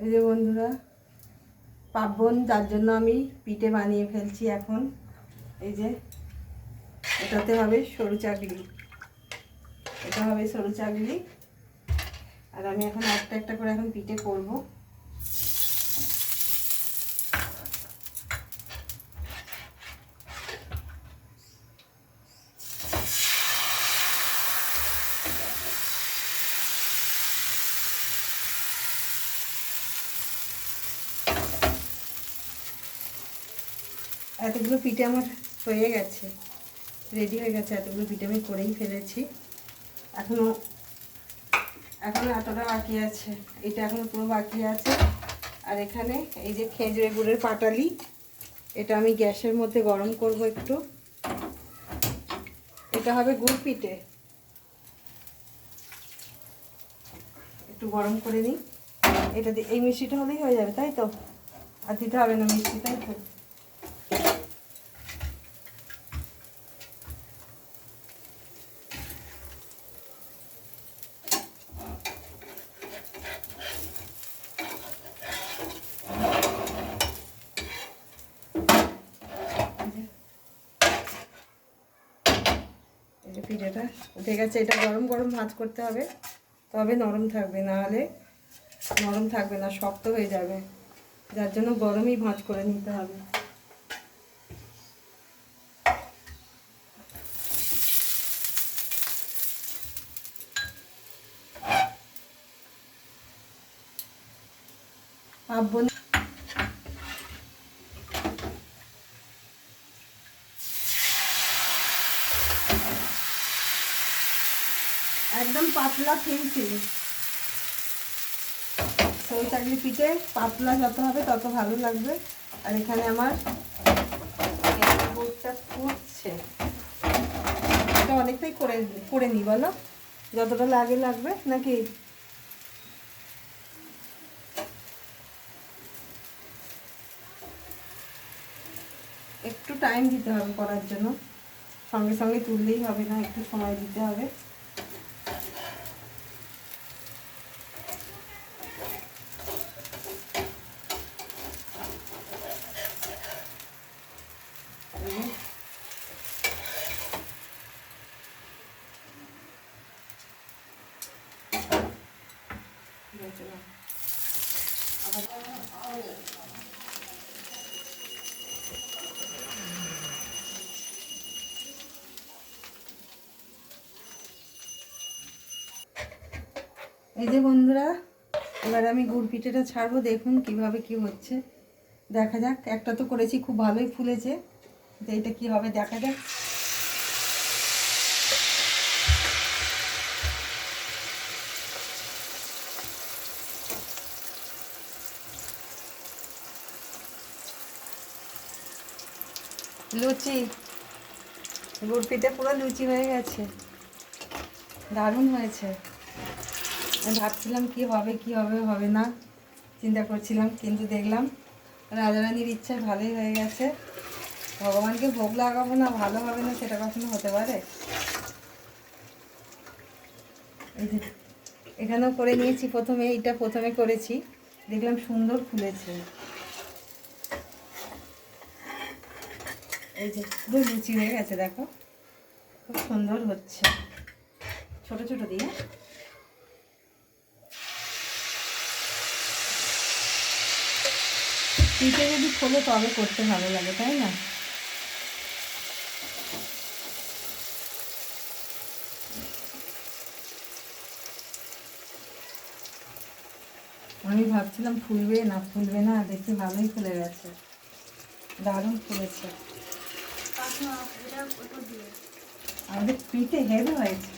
এই যে বন্ধুরা, পার্বণ, যার জন্য আমি পিঠে বানিয়ে ফেলছি এখন। এই যে, এটাতে হবে সরু চাকলি। এটা হবে সরু চাকলি। আর আমি এখন একটা একটা করে এখন পিঠে করব। এতগুলো পিঠে আমার হয়ে গেছে রেডি হয়ে গেছে, এতগুলো পিঠে আমি করেই ফেলেছি। এখনও এখনও এতটা বাকি আছে, এটা এখনও পুরো বাকি আছে। আর এখানে এই যে খেজুরে গুড়ের পাটালি, এটা আমি গ্যাসের মধ্যে গরম করব একটু। এটা হবে গুড় পিঠে। একটু গরম করে নিই। এটা দিয়ে, এই মিষ্টিটা হলেই হয়ে যাবে, তাই তো? আর দিতে হবে না মিষ্টি, তাই তো এই যে পিঠেটা আছে, এটা গরম গরম ভাঁজ করতে হবে। তবে নরম থাকবে না হলে নরম থাকবে না, শক্ত হয়ে যাবে। যার জন্য গরমই ভাঁজ করে নিতে হবে। পাবো একদম পাতলা খেয়েছি সরু চাকলি পিঠে পাতলা যত হবে তত ভালো লাগবে। আর এখানে আমার ফুটছে। এটা অনেকটাই করে করে নিই বলো? যতটা লাগে লাগবে, নাকি? একটু টাইম দিতে হবে করার জন্য। সঙ্গে সঙ্গে তুললেই হবে না, একটু সময় দিতে হবে। এই যে বন্ধুরা, এবার আমি গুড় পিঠেটা ছাড়বো, দেখুন কীভাবে কি হচ্ছে। দেখা যাক, একটা তো করেছি, খুব ভালোই ফুলেছে। তো এটা কি হবে দেখা যাক? লুচি। গুড় পিঠে পুরো লুচি হয়ে গেছে। দারুণ হয়েছে। আমি ভাবছিলাম কি হবে কি হবে হবে না। চিন্তা করছিলাম, কিন্তু দেখলাম রাজারানীর ইচ্ছা ভালোই হয়ে গেছে। ভগবানকে ভোগ লাগাবো না, ভালো হবে না, সেটা কখনো হতে পারে? এখানেও করে নিয়েছি প্রথমে, এইটা প্রথমে করেছি। দেখলাম সুন্দর ফুলেছে। এই যে পুরো লুচি হয়ে গেছে, দেখো। খুব সুন্দর হচ্ছে। ছোট ছোট দিয়ে। পিঠে যদি খোলে, তবে করতে ভালো লাগে, তাই না? আমি ভাবছিলাম ফুলবে না ফুলবে না দেখি ভালোই ফুলে গেছে। দারুণ ফুলেছে। আমাদের পিঠে হেভি হয়েছে।